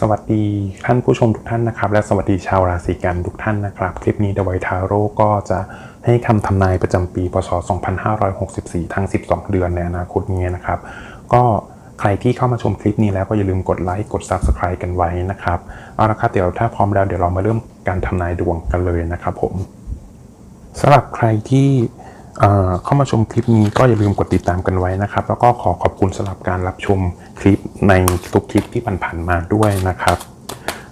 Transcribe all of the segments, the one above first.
สวัสดีท่านผู้ชมทุกท่านนะครับ และสวัสดีชาวราศีกันทุกท่านนะครับ คลิปนี้เดวอยทาโร่ก็จะให้คำทำนายประจำปี พศ 2564 ทั้ง 12 เดือนในอนาคตนี้นะครับ ก็ใครที่เข้ามาชมคลิปนี้แล้วก็อย่าลืมกดไลค์กด Subscribe กันไว้นะครับเอาละครับเดี๋ยวถ้าพร้อมแล้วเดี๋ยวเรามาเริ่มการทำนายดวงกันเลยนะครับผมสำหรับใครที่เข้ามาชมคลิปนี้ก็อย่าลืมกดติดตามกันไว้นะครับ แล้วก็ขอขอบคุณสำหรับการรับชม คลิปในทุกคลิปที่ผ่านๆมาด้วยนะครับ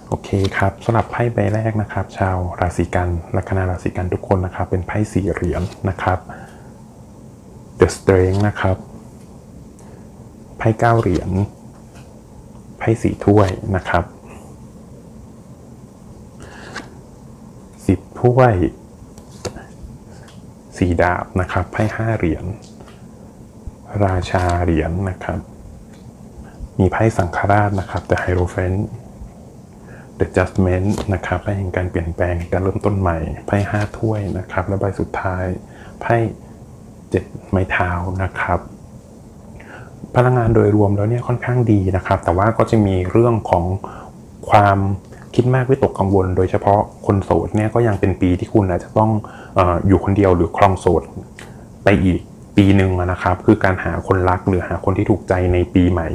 โอเคครับสำหรับไพ่ใบแรกนะครับ ชาวราศีกันลัคนาราศีกันทุกคนนะครับ เป็นไพ่สี่เหรียญนะครับ The Strength นะครับไพ่เก้าเหรียญไพ่สี่ถ้วยนะครับสิบถ้วยสีดาบนะครับไพ่ห้าเหรียญราชาเหรียญนะครับ มีไพ่สังฆราชนะครับ The Hierophant The Judgment นะครับไพ่แห่งการเปลี่ยนแปลงการเริ่มต้นใหม่ไพ่ห้าถ้วยนะครับ และใบสุดท้ายไพ่เจ็ดไม้เท้านะครับ พลังงานโดยรวมแล้วเนี่ยค่อนข้างดีนะครับ แต่ว่าก็จะมีเรื่องของความคิดมากวิตกกังวล โดยเฉพาะคนโสดเนี่ยก็ยังเป็นปีที่คุณอาจจะต้องอออยู่คนเดียวหรือครองโสดไปอีก ปีหนึ่งนะครับ คือการหาคนรักหรือหาคนที่ถูกใจในปีใหม่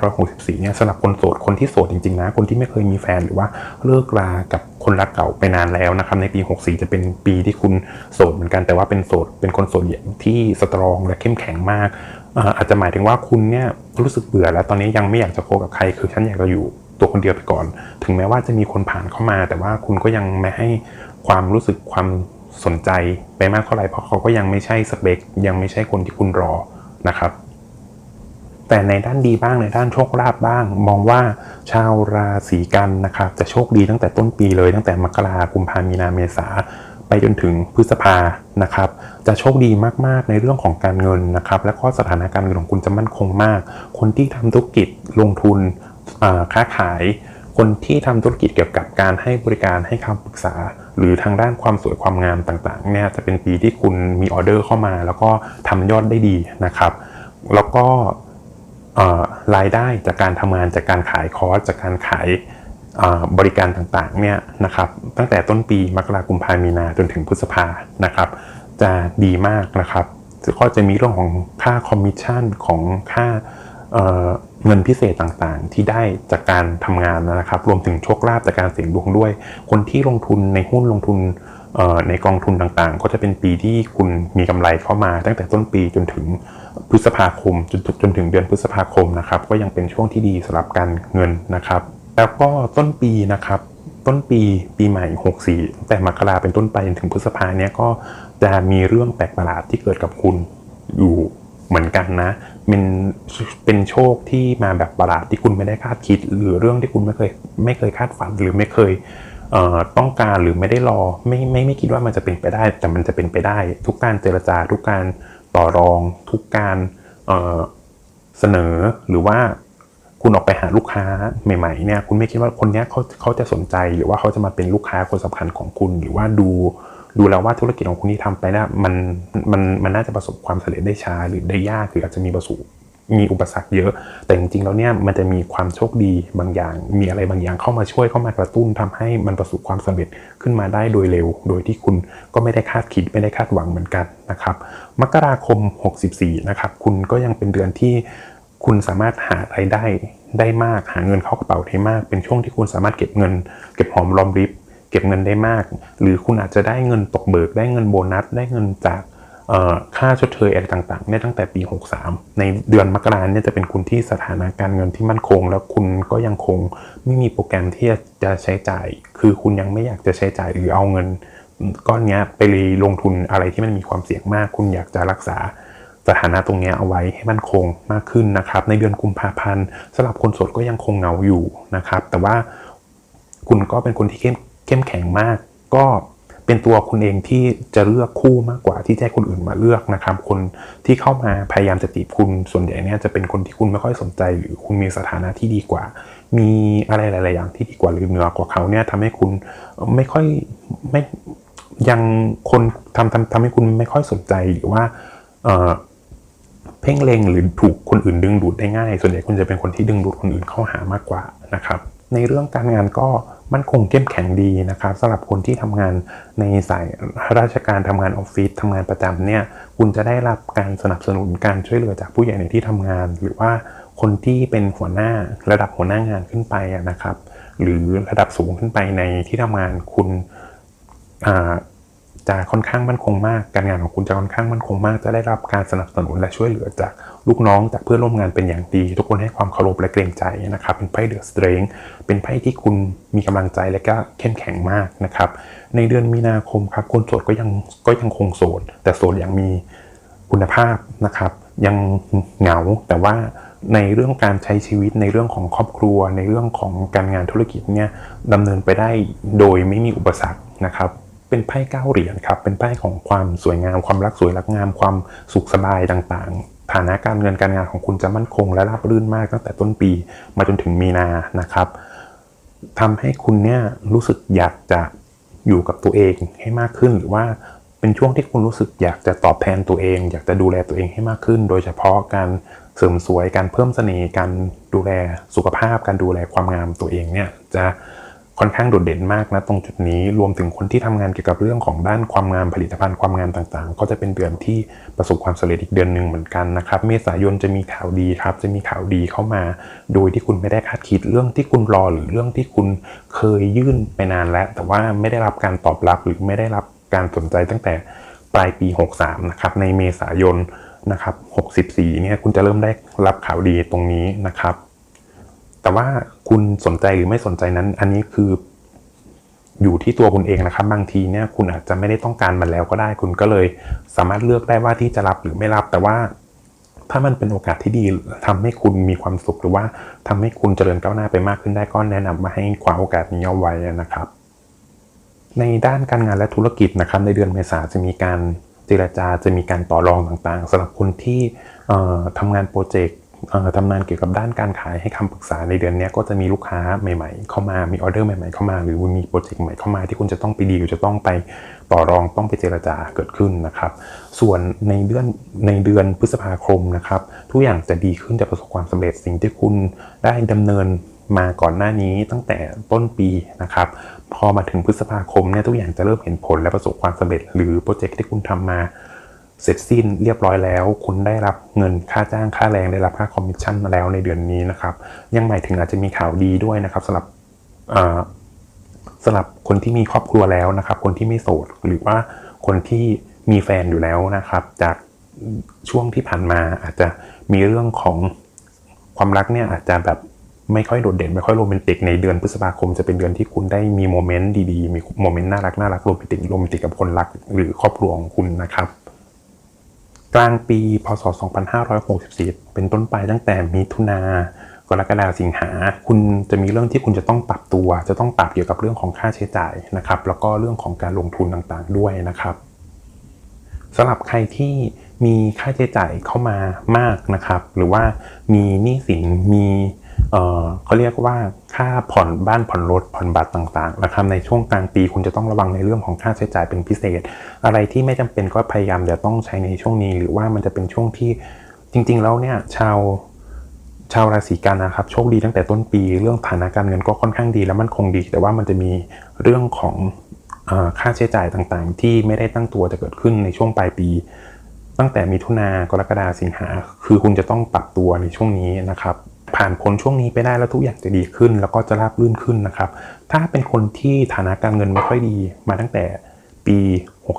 2564 เนี่ยสำหรับคนโสดคนที่โสดจริงๆนะคนที่ไม่เคยมีแฟนหรือว่าเลิกรากับคนรักเก่าไปนานแล้วนะครับในปี 64 จะเป็นปีที่คุณโสดเหมือนกันแต่ว่าเป็นโสดเป็นคนโสดอย่างที่สตรองและเข้มแข็งมากอาอาจจะหมายถึงว่าคุณเนี่ยรู้สึกเบื่อแล้วตอนนี้ยังไม่อยากจะโคกับใครคือฉันอยากจะอยู่ตัวคนเดียวไปก่อน ถึงแม้ว่าจะมีคนผ่านเข้ามา แต่ว่าคุณก็ยังไม่ให้ความรู้สึกความ สนใจไปมากเท่าไหร่เพราะเขาก็ยังไม่ใช่สเปค ยังไม่ใช่คนที่คุณรอนะครับ แต่ในด้านดีบ้างในด้านโชคลาภบ้าง มองว่าชาวราศีกันนะครับ จะโชคดีตั้งแต่ต้นปีเลยตั้งแต่มกรากุมภามีนาเมษาไปจนถึงพฤษภานะครับ จะโชคดีมาก ๆ ในเรื่องของการเงินนะครับ และก็สถานการณ์เงินของคุณจะมั่นคงมาก คนที่ทำธุรกิจลงทุนค้าขาย คนที่ทำธุรกิจเกี่ยวกับการให้บริการให้คำปรึกษา หรือทางด้านความสวยความงามต่างๆเนี่ยจะเป็นปีที่คุณมีออเดอร์เข้ามา แล้วก็ทำยอดได้ดีนะครับ แล้วก็รายได้จากการทำงานจากการขายคอร์สจากการขายบริการต่างๆเนี่ยนะครับตั้งแต่ต้นปีมกราคมพามีนาจนถึงพฤษภานะครับ จะดีมากนะครับก็จะมีเรื่องของค่าคอมมิชชั่นของค่า เงินพิเศษต่างๆ ที่ได้จากการทำงานนะครับ รวมถึงโชคลาภจากการเสี่ยงดวงด้วย คนที่ลงทุนในหุ้นลงทุนในกองทุนต่างๆ ก็จะเป็นปีที่คุณมีกำไรเข้ามา ตั้งแต่ต้นปีจนถึงพฤษภาคมจนจนถึงเดือนพฤษภาคมนะครับ ก็ยังเป็นช่วงที่ดีสำหรับการเงินนะครับ แล้วก็ต้นปีนะครับ ต้นปีปีใหม่ 64 แต่มกราเป็นต้นไปจนถึงพฤษภาเนี้ยก็จะมีเรื่องแปลกประหลาดที่เกิดกับคุณอยู่ เหมือนกันนะเป็นเป็นโชคที่มาแบบประหลาดที่คุณไม่ได้คาดคิด หรือเรื่องที่คุณไม่เคยไม่เคยคาดฝันหรือไม่เคยเต้องการหรือไม่ได้รอไม่ไม่ไม่คิดว่ามันจะเป็นไปได้ แต่มันจะเป็นไปได้ ทุกการเจรจา ทุกการต่อรอง ทุกการเเสนอหรือว่าคุณออกไปหาลูกค้าใหม่ๆเนี่ยคุณไม่คิดว่าคนนี้เขาเขาจะสนใจหรือว่าเขาจะมาเป็นลูกค้าคนสำคัญของคุณหรือว่าดู ดูแล้วว่าธุรกิจของคุณที่ทำไปนะมันมันมันน่าจะประสบความสำเร็จได้ช้าหรือได้ยากหรืออาจจะมีประสบมีอุปสรรคเยอะ แต่จริงๆแล้วเนี่ยมันจะมีความโชคดีบางอย่าง มีอะไรบางอย่างเข้ามาช่วยเข้ามากระตุ้นทำให้มันประสบความสำเร็จขึ้นมาได้โดยเร็ว โดยที่คุณก็ไม่ได้คาดคิดไม่ได้คาดหวังเหมือนกันนะครับมกราคม 64นะครับคุณก็ยังเป็นเดือนที่คุณสามารถหารายได้ได้มาก หาเงินเข้ากระเป๋าได้มาก เป็นช่วงที่คุณสามารถเก็บเงิน เก็บหอมรอมริบ ก็บเงินได้มาก หรือคุณอาจจะได้เงินตกเบิก ได้เงินโบนัส ได้เงินจากค่าชดเชยอะไรต่างๆเนี่ยตั้งแต่ปี 63 ในเดือนมกราเนี่ยจะเป็นคุณที่สถานะการเงินที่มั่นคง แล้วคุณก็ยังคงไม่มีโปรแกรมที่จะใช้จ่าย คือคุณยังไม่อยากจะใช้จ่ายหรือเอาเงินก้อนเนี้ยไปลงทุนอะไรที่มันมีความเสี่ยงมาก คุณอยากจะรักษาสถานะตรงเนี้ยเอาไว้ให้มั่นคงมากขึ้นนะครับ ในเดือนกุมภาพันธ์สำหรับคนโสดก็ยังคงเหงาอยู่นะครับ แต่ว่าคุณก็เป็นคนที่เข้ม เข้มแข็งมาก ก็เป็นตัวคุณเองที่จะเลือกคู่มากกว่าที่จะให้คนอื่นมาเลือกนะครับ คนที่เข้ามาพยายามจะจีบคุณส่วนใหญ่เนี่ยจะเป็นคนที่คุณไม่ค่อยสนใจหรือคุณมีสถานะที่ดีกว่า มีอะไรหลาย ๆ อย่างที่ดีกว่าหรือเหนือกว่าเขาเนี่ยทำให้คุณไม่ค่อยไม่ยังคนทำทำทำให้คุณไม่ค่อยสนใจหรือว่าเออเพ่งเล็งหรือถูกคนอื่นดึงดูดได้ง่าย ส่วนใหญ่คุณจะเป็นคนที่ดึงดูดคนอื่นเข้าหามากกว่านะครับ ในเรื่องการงานก็มั่นคงเข้มแข็งดีนะครับสำหรับคนที่ทำงานในสายราชการทำงานออฟฟิศทำงานประจำเนี่ยคุณจะได้รับการสนับสนุนการช่วยเหลือจากผู้ใหญ่ในที่ทำงาน หรือว่าคนที่เป็นหัวหน้าระดับหัวหน้างานขึ้นไปนะครับ หรือระดับสูงขึ้นไปในที่ทำงานคุณอ่า จะค่อนข้างมั่นคงมาก การงานของคุณจะค่อนข้างมั่นคงมาก จะได้รับการสนับสนุนและช่วยเหลือจากลูกน้องจากเพื่อนร่วมงานเป็นอย่างดี ทุกคนให้ความเคารพและเกรงใจนะครับ เป็นไพ่เดอะสเตรงเป็นไพ่ที่คุณมีกำลังใจและก็เข้มแข็งมากนะครับ ในเดือนมีนาคมครับคนโสดก็ยังก็ยังคงโสด แต่โสดอย่างมีคุณภาพนะครับ ยังเหงาแต่ว่าในเรื่องการใช้ชีวิตในเรื่องของครอบครัว ในเรื่องของการงานธุรกิจเนี่ยดำเนินไปได้โดยไม่มีอุปสรรคนะครับ เป็นไพ่เก้าเหรียญครับ เป็นไพ่ของความสวยงาม ความรักสวยรักงาม ความสุขสบายต่างๆ ฐานะการเงินการงานของคุณจะมั่นคงและราบรื่นมากตั้งแต่ต้นปีมาจนถึงมีนานะครับทำให้คุณเนี่ยรู้สึกอยากจะอยู่กับตัวเองให้มากขึ้น หรือว่าเป็นช่วงที่คุณรู้สึกอยากจะตอบแทนตัวเอง อยากจะดูแลตัวเองให้มากขึ้น โดยเฉพาะการเสริมสวย การเพิ่มเสน่ห์ การดูแลสุขภาพ การดูแลความงามตัวเองเนี่ยจะ ค่อนข้างโดดเด่นมากนะตรงจุดนี้รวมถึงคนที่ทำงานเกี่ยวกับเรื่องของด้านความงามผลิตภัณฑ์ความงามต่างๆ ก็จะเป็นเดือนที่ประสบความสำเร็จอีกเดือนหนึ่งเหมือนกันนะครับ เมษายนจะมีข่าวดีครับ จะมีข่าวดีเข้ามา โดยที่คุณไม่ได้คาดคิดเรื่องที่คุณรอหรือเรื่องที่คุณเคยยื่นไปนานแล้ว แต่ว่าไม่ได้รับการตอบรับหรือไม่ได้รับการสนใจตั้งแต่ปลายปี 63 นะครับในเมษายนนะครับ64เนี่ยคุณจะเริ่มได้รับข่าวดีตรงนี้นะครับ แต่ว่าคุณสนใจหรือไม่สนใจนั้น อันนี้คืออยู่ที่ตัวคุณเองนะครับ บางทีเนี่ยคุณอาจจะไม่ได้ต้องการมันแล้วก็ได้ คุณก็เลยสามารถเลือกได้ว่าที่จะรับหรือไม่รับ แต่ว่า ถ้ามันเป็นโอกาสที่ดีทำให้คุณมีความสุขหรือว่าทำให้คุณเจริญก้าวหน้าไปมากขึ้นได้ก็แนะนำมาให้คว้าโอกาสนี้เอาไว้นะครับ ในด้านการงานและธุรกิจนะครับ ในเดือนเมษาจะมีการเจรจาจะมีการต่อรองต่างๆสำหรับคนที่ทำงานโปรเจกต์ ทำงานเกี่ยวกับด้านการขายให้คำปรึกษาในเดือนนี้ก็จะมีลูกค้าใหม่ๆ เข้ามามีออเดอร์ใหม่ๆเข้ามา หรือมีโปรเจกต์ใหม่เข้ามาที่คุณจะต้องไปดีลจะต้องไปต่อรองต้องไปเจรจาเกิดขึ้นนะครับ ส่วนในเดือนในเดือนพฤษภาคมนะครับ ทุกอย่างจะดีขึ้นจะประสบความสำเร็จสิ่งที่คุณได้ดำเนินมาก่อนหน้านี้ตั้งแต่ต้นปีนะครับ พอมาถึงพฤษภาคมเนี่ยทุกอย่างจะเริ่มเห็นผลและประสบความสำเร็จ หรือโปรเจกต์ที่คุณทำมา เสร็จสิ้นเรียบร้อยแล้ว คุณได้รับเงินค่าจ้างค่าแรงได้รับค่าคอมมิชชั่นมาแล้วในเดือนนี้นะครับ ยังหมายถึงอาจจะมีข่าวดีด้วยนะครับสำหรับสำหรับคนที่มีครอบครัวแล้วนะครับ คนที่ไม่โสดหรือว่าคนที่มีแฟนอยู่แล้วนะครับ จากช่วงที่ผ่านมาอาจจะมีเรื่องของความรักเนี่ยอาจจะแบบไม่ค่อยโดดเด่นไม่ค่อยโรแมนติกในเดือนพฤษภาคมจะเป็นเดือนที่คุณได้มีโมเมนต์ดีๆ มีโมเมนต์น่ารักน่ารักโรแมนติกโรแมนติกกับคนรักหรือครอบครัวของคุณนะครับ กลางปีพศ 2564 เป็นต้นไปตั้งแต่มิถุนากรกฎาสิงหา คุณจะมีเรื่องที่คุณจะต้องปรับตัว จะต้องปรับเกี่ยวกับเรื่องของค่าใช้จ่ายนะครับ แล้วก็เรื่องของการลงทุนต่างๆด้วยนะครับสำหรับใครที่มีค่าใช้จ่ายเข้ามามากนะครับ หรือว่ามีหนี้สินมี เเขาเรียกว่าค่าผ่อนบ้านผ่อนรถผ่อนบัตรต่างๆนะครับในช่วงกลางปีคุณจะต้องระวังในเรื่องของค่าใช้จ่ายเป็นพิเศษ อะไรที่ไม่จำเป็นก็พยายามอย่าต้องใช้ในช่วงนี้ หรือว่ามันจะเป็นช่วงที่จริง ๆ แล้วเนี่ยชาวชาวราศีกันนะครับโชคดีตั้งแต่ต้นปีเรื่องฐานะการเงินก็ค่อนข้างดี และมั่นคงดี แต่ว่ามันจะมีเรื่องของอค่าใช้จ่ายต่างๆ ที่ไม่ได้ตั้งตัวจะเกิดขึ้นในช่วงปลายปี ตั้งแต่มิถุนากรกฎาสิงหาคือคุณจะต้องปรับตัวในช่วงนี้นะครับ ผ่านพ้นช่วงนี้ไปได้แล้วทุกอย่างจะดีขึ้น แล้วก็จะราบรื่นขึ้นนะครับ ถ้าเป็นคนที่ฐานะการเงินไม่ค่อยดีมาตั้งแต่ปี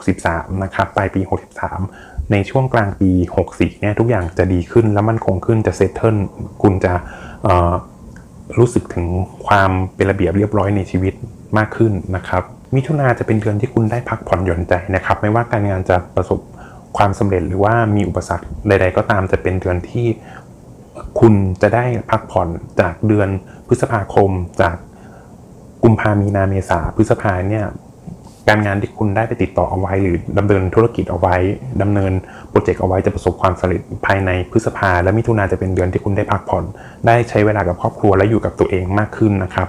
63 นะครับปลายปี 63 ในช่วงกลางปี 64 เนี่ยทุกอย่างจะดีขึ้นและมั่นคงขึ้นจะเซตเทิลคุณจะรู้สึกถึงความเป็นระเบียบเรียบร้อยในชีวิตมากขึ้นนะครับ มิถุนาจะเป็นเดือนที่คุณได้พักผ่อนหย่อนใจนะครับ ไม่ว่าการงานจะประสบความสำเร็จหรือว่ามีอุปสรรคใด ๆ ก็ตามจะเป็นเดือนที่ คุณจะได้พักผ่อนจากเดือนพฤษภาคม จากกุมภามีนาเมษาพฤษภาเนี่ยการงานที่คุณได้ไปติดต่อเอาไว้ หรือดำเนินธุรกิจเอาไว้ดำเนินโปรเจกต์เอาไว้จะประสบความสำเร็จภายในพฤษภา และมิถุนาจะเป็นเดือนที่คุณได้พักผ่อน ได้ใช้เวลากับครอบครัวและอยู่กับตัวเองมากขึ้นนะครับ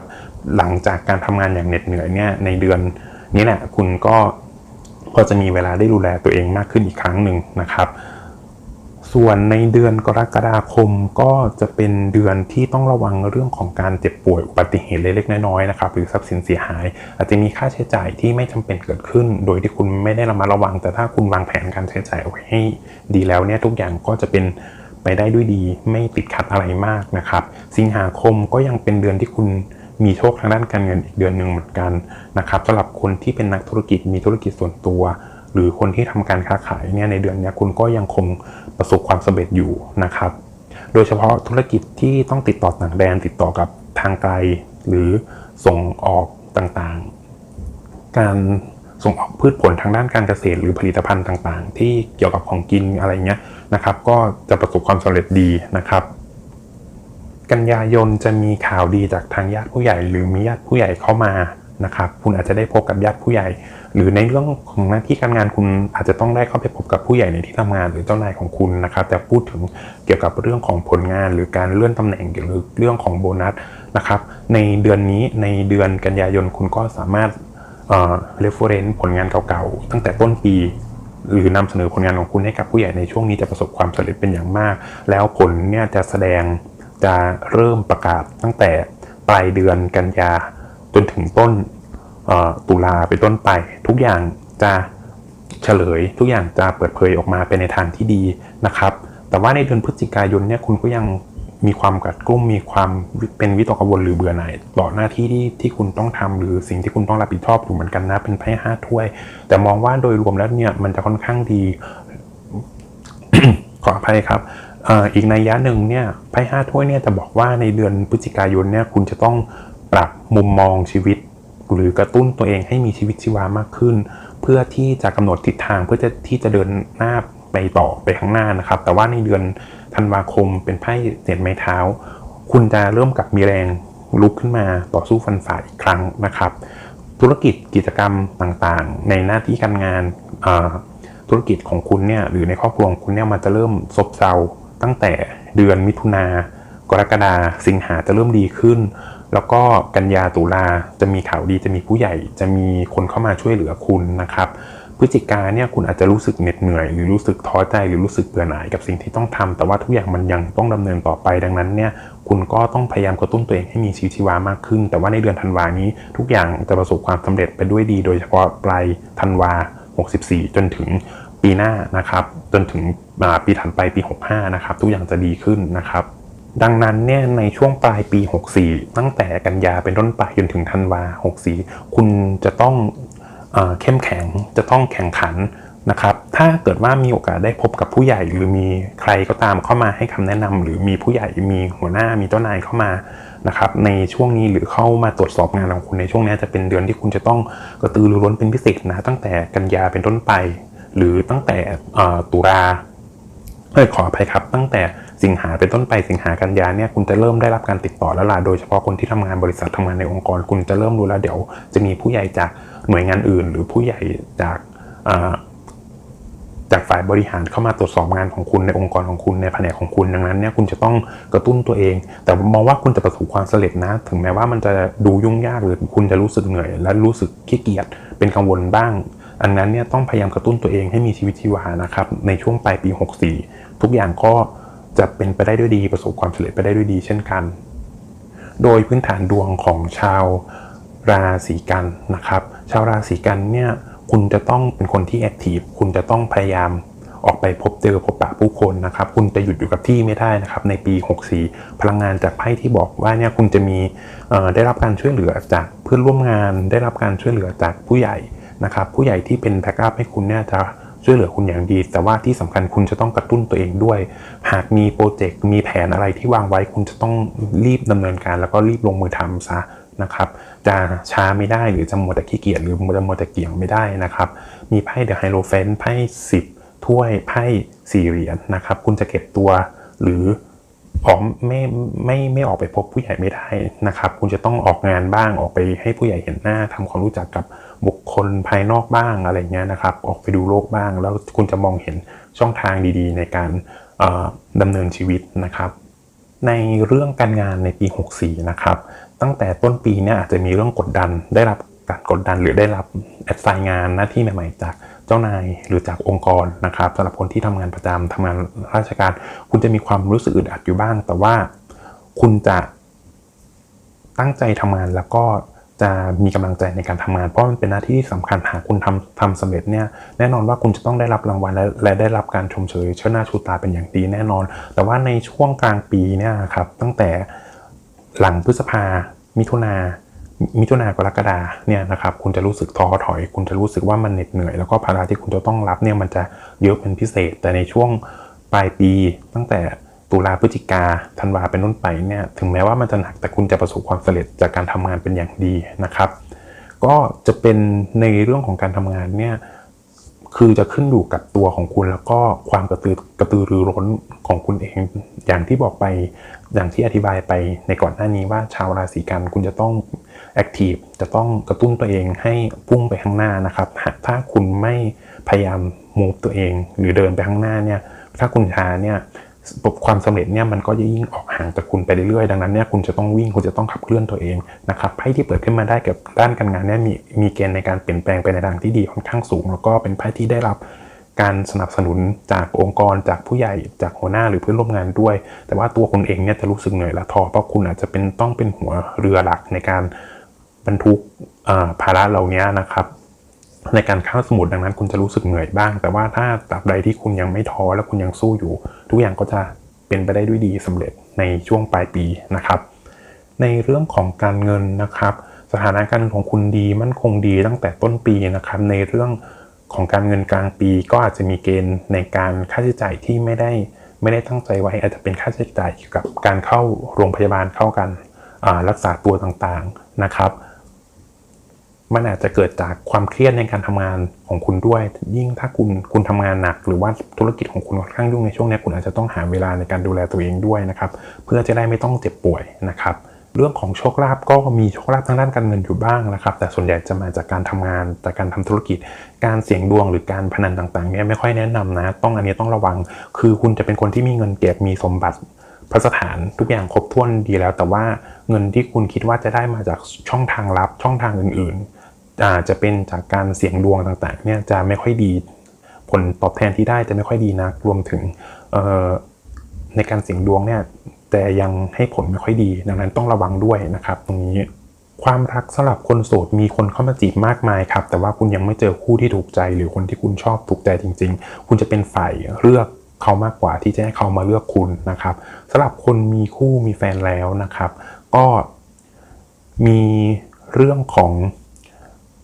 หลังจากการทำงานอย่างเหน็ดเหนื่อยเนี่ยในเดือนนี้แหละคุณก็ก็จะมีเวลาได้ดูแลตัวเองมากขึ้นอีกครั้งหนึ่งนะครับ ส่วนในเดือนกรกฎาคมก็จะเป็นเดือนที่ต้องระวังเรื่องของการเจ็บป่วยอุบัติเหตุเล็กๆน้อยๆนะครับหรือทรัพย์สินเสียหาย อาจจะมีค่าใช้จ่ายที่ไม่จำเป็นเกิดขึ้น โดยที่คุณไม่ได้ระมัดระวัง แต่ถ้าคุณวางแผนการใช้จ่ายเอาไว้ให้ดีแล้วเนี่ยทุกอย่างก็จะเป็นไปได้ด้วยดี ไม่ติดขัดอะไรมากนะครับ สิงหาคมก็ยังเป็นเดือนที่คุณมีโชคทางด้านการเงินอีกเดือนหนึ่งเหมือนกันนะครับสำหรับคนที่เป็นนักธุรกิจมีธุรกิจส่วนตัว หรือคนที่ทำการค้าขายเนี่ยในเดือนนี้คุณก็ยังคงประสบความสำเร็จอยู่นะครับ โดยเฉพาะธุรกิจที่ต้องติดต่อต่างแดนติดต่อกับทางไกล หรือส่งออกต่างๆ การส่งออกพืชผลทางด้านการเกษตรหรือผลิตภัณฑ์ต่างๆ ที่เกี่ยวกับของกินอะไรเงี้ยนะครับ ก็จะประสบความสำเร็จดีนะครับ กันยายนจะมีข่าวดีจากทางญาติผู้ใหญ่ หรือมีญาติผู้ใหญ่เข้ามา นะครับคุณอาจจะได้พบกับญาติผู้ใหญ่ หรือในเรื่องของหน้าที่การงานคุณอาจจะต้องได้เข้าไปพบกับผู้ใหญ่ในที่ทำงานหรือเจ้านายของคุณนะครับแต่พูดถึงเกี่ยวกับเรื่องของผลงาน หรือการเลื่อนตำแหน่งหรือเรื่องของโบนัสนะครับในเดือนนี้ในเดือนกันยายนคุณก็สามารถเอ่อ reference ผลงานเก่าๆ ตั้งแต่ต้นปีหรือนำเสนอผลงานของคุณให้กับผู้ใหญ่ในช่วงนี้จะประสบความสำเร็จเป็นอย่างมาก แล้วผลเนี่ยจะแสดงจะเริ่มประกาศตั้งแต่ปลายเดือนกันยา นถึงต้นตุลาไปนต้นไป ทุกอย่างจะเฉลย ทุกอย่างจะเปิดเผยออกมาเป็นในทางที่ดีนะครับ แต่ว่าในเดือนพฤศจิกายนเนี่ยคุณก็ยังมีความกัดกุ้มมีความเป็นวิตกกังวลหรือเบื่อหน่ายต่อหน้าที่ที่ที่คุณต้องทำหรือสิ่งที่คุณต้องรับผิดชอบอยู่เหมือนกันนะเป็นไพ่ห้าถ้วย แต่มองว่าโดยรวมแล้วเนี่ยมันจะค่อนข้างดีขออภัยครับอ,อีกในยยะหนึ่งเนี่ยไพ่ห้าถ้วยเนี่ยจะบอกว่าในเดือนพฤศจิกายนเนี่ยคุณจะต้อง ปรับมุมมองชีวิต หรือกระตุ้นตัวเองให้มีชีวิตชีวามากขึ้น เพื่อที่จะกำหนดทิศทางเพื่อจะที่จะเดินหน้าไปต่อไปข้างหน้านะครับ แต่ว่าในเดือนธันวาคมเป็นไพ่เจ็ดไม้เท้า คุณจะเริ่มกับมีแรงลุกขึ้นมาต่อสู้ฟันฝ่าอีกครั้งนะครับ ธุรกิจกิจกรรมต่างๆ ในหน้าที่การงานธุรกิจของคุณเนี่ยหรือในครอบครัวของคุณเนี่ยมันจะเริ่มซบเซาตั้งแต่เดือนมิถุนากรกฎาสิงหาจะเริ่มดีขึ้น แล้วก็กันยาตุลาจะมีข่าวดีจะมีผู้ใหญ่ จะมีคนเข้ามาช่วยเหลือคุณนะครับพฤศจิกาเนี่ยคุณอาจจะรู้สึกเหน็ดเหนื่อย หรือรู้สึกท้อใจหรือรู้สึกเบื่อหน่ายกับสิ่งที่ต้องทำแต่ว่าทุกอย่างมันยังต้องดำเนินต่อไปดังนั้นเนี่ยคุณก็ต้องพยายามกระตุ้นตัวเองให้มีชีวิตชีวามากขึ้น แต่ว่าในเดือนธันวานี้ทุกอย่างจะประสบความสำเร็จไปด้วยดี โดยเฉพาะปลายธันวา 64 จนถึงปีหน้านะครับจนถึงอ่าปีถัดไปปี 65 นะครับทุกอย่างจะดีขึ้นนะครับ ดังนั้นเนี่ยในช่วงปลายปี 64 ตั้งแต่กันยาเป็นต้นไปจนถึงธันวา 64 คุณจะต้องเอเข้มแข็งจะต้องแข่งขันนะครับ ถ้าเกิดว่ามีโอกาสได้พบกับผู้ใหญ่ หรือมีใครก็ตามเข้ามาให้คำแนะนำหรือมีผู้ใหญ่มีหัวหน้ามีเจ้านายเข้ามานะครับในช่วงนี้หรือเข้ามาตรวจสอบงานของคุณในช่วงนี้จะเป็นเดือนที่คุณจะต้องกระตือรือร้นเป็นพิเศษนะตั้งแต่กันยาเป็นต้นไป หรือตั้งแต่ตุลาเอ้ยขออภัยครับ ตั้งแต่ สิงหาเป็นต้นไปสิงหากันยาเนี่ยคุณจะเริ่มได้รับการติดต่อแล้วล่ะโดยเฉพาะคนที่ทำงานบริษัททำงานในองค์กร คุณจะเริ่มรู้แล้วเดี๋ยวจะมีผู้ใหญ่จากหน่วยงานอื่น หรือผู้ใหญ่จากจากฝ่ายบริหารเข้ามาตรวจสอบงานของคุณในองค์กรของคุณในแผนกของคุณดังนั้นเนี่ยคุณจะต้องกระตุ้นตัวเอง แต่มองว่าคุณจะประสบความสำเร็จนะ ถึงแม้ว่ามันจะดูยุ่งยากหรือคุณจะรู้สึกเหนื่อย และรู้สึกขี้เกียจเป็นกังวลบ้าง อันนั้นเนี่ยต้องพยายามกระตุ้นตัวเองให้มีชีวิตชีวานะครับในช่วงปลายปี 64 ทุกอย่างก็ จะเป็นไปได้ด้วยดีประสบความสำเร็จไปได้ด้วยดีเช่นกัน โดยพื้นฐานดวงของชาวราศีกันนะครับ ชาวราศีกันเนี่ยคุณจะต้องเป็นคนที่แอคทีฟคุณจะต้องพยายามออกไปพบเจอพบปะผู้คนนะครับ คุณจะหยุดอยู่กับที่ไม่ได้นะครับ ในปี 64 พลังงานจากไพ่ที่บอกว่าเนี่ยคุณจะมีได้รับการช่วยเหลือจากเพื่อนร่วมงาน ได้รับการช่วยเหลือจากผู้ใหญ่นะครับ ผู้ใหญ่ที่เป็นแบ็กอัพให้คุณเนี่ยจะ ช่วยเหลือคุณอย่างดี แต่ว่าที่สำคัญคุณจะต้องกระตุ้นตัวเองด้วย หากมีโปรเจกต์มีแผนอะไรที่วางไว้คุณจะต้องรีบดำเนินการ แล้วก็รีบลงมือทำซะนะครับจะช้าไม่ได้หรือจะหมัวแต่ขี้เกียจหรือจะหมัวแต่เกี่ยงไม่ได้นะครับ มีไพ่เดอะไฮโลเฟนไพ่สิบถ้วยไพ่สี่เหรียญนะครับ คุณจะเก็บตัวหรือออกไม่ไม่ไม่ออกไปพบผู้ใหญ่ไม่ได้นะครับ คุณจะต้องออกงานบ้างออกไปให้ผู้ใหญ่เห็นหน้าทำความรู้จักกับ บุคคลภายนอกบ้างอะไรเงี้ยนะครับ ออกไปดูโลกบ้าง แล้วคุณจะมองเห็นช่องทางดีๆ ในการดำเนินชีวิตนะครับ ในเรื่องการงานในปี 64 นะครับ ตั้งแต่ต้นปีเนี่ยอาจจะมีเรื่องกดดัน ได้รับการกดดันหรือได้รับแอดไซน์งานหน้าที่ใหม่ๆจากเจ้านายหรือจากองค์กรนะครับสำหรับคนที่ทำงานประจำทำงานราชการ คุณจะมีความรู้สึกอึดอัดอยู่บ้าง แต่ว่าคุณจะตั้งใจทำงานแล้วก็ จะมีกำลังใจในการทำงาน เพราะมันเป็นหน้าที่ที่สำคัญหากคุณทำทำสำเร็จเนี่ยแน่นอนว่าคุณจะต้องได้รับรางวัลและและได้รับการชมเชยเชิดหน้าชูตาเป็นอย่างดีแน่นอน แต่ว่าในช่วงกลางปีเนี่ยครับตั้งแต่หลังพฤษภา มิถุนามิถุนากรกฎาเนี่ยนะครับคุณจะรู้สึกท้อถอย คุณจะรู้สึกว่ามันเหน็ดเหนื่อย แล้วก็ภาระที่คุณจะต้องรับเนี่ยมันจะเยอะเป็นพิเศษ แต่ในช่วงปลายปีตั้งแต่ ตุลาพฤศจิกาธันวาเป็นต้นไปเนี่ยถึงแม้ว่ามันจะหนักแต่คุณจะประสบความสำเร็จจากการทำงานเป็นอย่างดีนะครับ ก็จะเป็นในเรื่องของการทำงานเนี่ยคือจะขึ้นอยู่กับตัวของคุณแล้วก็ความกระตือกระตือรือร้นของคุณเอง อย่างที่บอกไปอย่างที่อธิบายไปในก่อนหน้านี้ว่าชาวราศีกันคุณจะต้องแอคทีฟจะต้องกระตุ้นตัวเองให้พุ่งไปข้างหน้านะครับถ้าคุณไม่พยายามมูฟตัวเองหรือเดินไปข้างหน้าเนี่ยถ้าคุณช้าเนี่ย ความสำเร็จเนี่ยมันก็จะยิ่งออกห่างจากคุณไปเรื่อยๆ ดังนั้นเนี่ยคุณจะต้องวิ่งคุณจะต้องขับเคลื่อนตัวเองนะครับไพ่ที่เปิดขึ้นมาได้กับด้านการงานเนี่ยมีมีเกณฑ์ในการเปลี่ยนแปลงไปในทางที่ดีค่อนข้างสูง แล้วก็เป็นไพ่ที่ได้รับการสนับสนุนจากองค์กรจากผู้ใหญ่จากหัวหน้าหรือเพื่อนร่วมงานด้วย แต่ว่าตัวคุณเองเนี่ยจะรู้สึกเหนื่อยและท้อเพราะคุณอาจจะเป็นต้องเป็นหัวเรือหลักในการบรรทุกภาระเหล่านี้นะครับ ในการเข้าสมุดดังนั้น คุณจะรู้สึกเหนื่อยบ้าง แต่ว่าถ้าตราบใดที่คุณยังไม่ท้อและคุณยังสู้อยู่ ทุกอย่างก็จะเป็นไปได้ด้วยดีสำเร็จในช่วงปลายปีนะครับ ในเรื่องของการเงินนะครับ สถานะการเงินของคุณดีมั่นคงดีตั้งแต่ต้นปีนะครับ ในเรื่องของการเงินกลางปีก็อาจจะมีเกณฑ์ในการค่าใช้จ่ายที่ไม่ได้ไม่ได้ตั้งใจไว้ อาจจะเป็นค่าใช้จ่ายเกี่ยวกับการเข้าโรงพยาบาลเข้ากันรักษาตัวต่างๆนะครับ มันอาจจะเกิดจากความเครียดในการทำงานของคุณด้วย ยิ่งถ้าคุณคุณทำงานหนัก หรือว่าธุรกิจของคุณค่อนข้างยุ่งในช่วงนี้คุณอาจจะต้องหาเวลาในการดูแลตัวเองด้วยนะครับเพื่อจะได้ไม่ต้องเจ็บป่วยนะครับเรื่องของโชคลาภก็มีโชคลาภทางด้านการเงินอยู่บ้างนะครับ แต่ส่วนใหญ่จะมาจากการทำงานจากการทำธุรกิจ การเสี่ยงดวงหรือการพนันต่างๆเนี่ยไม่ค่อยแนะนำนะ ต้องอันนี้ต้องระวัง คือคุณจะเป็นคนที่มีเงินเก็บมีสมบัติพระสถานทุกอย่างครบถ้วนดีแล้ว แต่ว่าเงินที่คุณคิดว่าจะได้มาจากช่องทางลับช่องทางอื่นๆ อาจจะเป็นจากการเสี่ยงดวงต่างๆเนี่ยจะไม่ค่อยดี ผลตอบแทนที่ได้จะไม่ค่อยดีนักรวมถึงในการเสี่ยงดวงเนี่ยแต่ยังให้ผลไม่ค่อยดี ดังนั้นต้องระวังด้วยนะครับ ตรงนี้ความรักสำหรับคนโสดมีคนเข้ามาจีบมากมายครับ แต่ว่าคุณยังไม่เจอคู่ที่ถูกใจ หรือคนที่คุณชอบถูกใจจริง ๆ คุณจะเป็นฝ่ายเลือกเขามากกว่าที่จะให้เขามาเลือกคุณนะครับสำหรับคนมีคู่มีแฟนแล้วนะครับ ก็มีเรื่องของ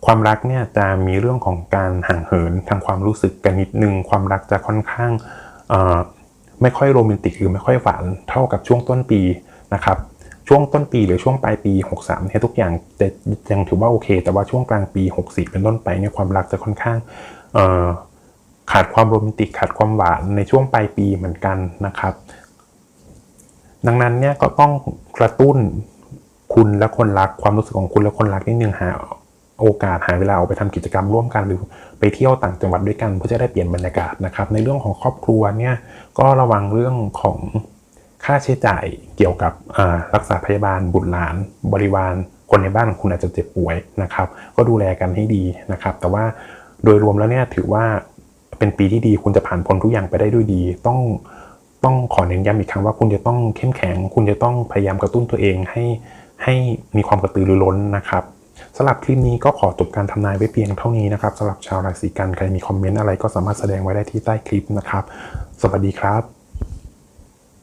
ความรักเนี่ยจะมีเรื่องของการห่างเหินทางความรู้สึกกันนิดนึง ความรักจะค่อนข้างไม่ค่อยโรแมนติกหรือไม่ค่อยหวานเท่ากับช่วงต้นปีนะครับช่วงต้นปีหรือช่วงปลายปี 63เนี่ยทุกอย่างจะยังถือว่าโอเค แต่ว่าช่วงกลางปี 64 เป็นต้นไปเนี่ยความรักจะค่อนข้างขาดความโรแมนติกขาดความหวานในช่วงปลายปีเหมือนกันนะครับ ดังนั้นเนี่ยก็ต้องกระตุ้นคุณและคนรักความรู้สึกของคุณและคนรักนิดนึงหา โอกาสหาเวลาออกไปทำกิจกรรมร่วมกันหรือไปเที่ยวต่างจังหวัดด้วยกันเพื่อจะได้เปลี่ยนบรรยากาศนะครับ ในเรื่องของครอบครัวเนี่ยก็ระวังเรื่องของค่าใช้จ่ายเกี่ยวกับรักษาพยาบาลบุตรหลาน บริวาร คนในบ้านของคุณอาจจะเจ็บป่วยนะครับ ก็ดูแลกันให้ดีนะครับ แต่ว่าโดยรวมแล้วเนี่ยถือว่าเป็นปีที่ดีคุณจะผ่านพ้นทุกอย่างไปได้ด้วยดี ต้องต้องขอเน้นย้ำอีกครั้งว่าคุณจะต้องเข้มแข็ง คุณจะต้องพยายามกระตุ้นตัวเองให้ให้มีความกระตือรือร้นนะครับ สำหรับคลิปนี้ก็ขอจบการทำนายไว้เพียงเท่านี้นะครับสำหรับชาวราศีกันใครมีคอมเมนต์อะไรก็สามารถแสดงไว้ได้ที่ใต้คลิปนะครับ สวัสดีครับ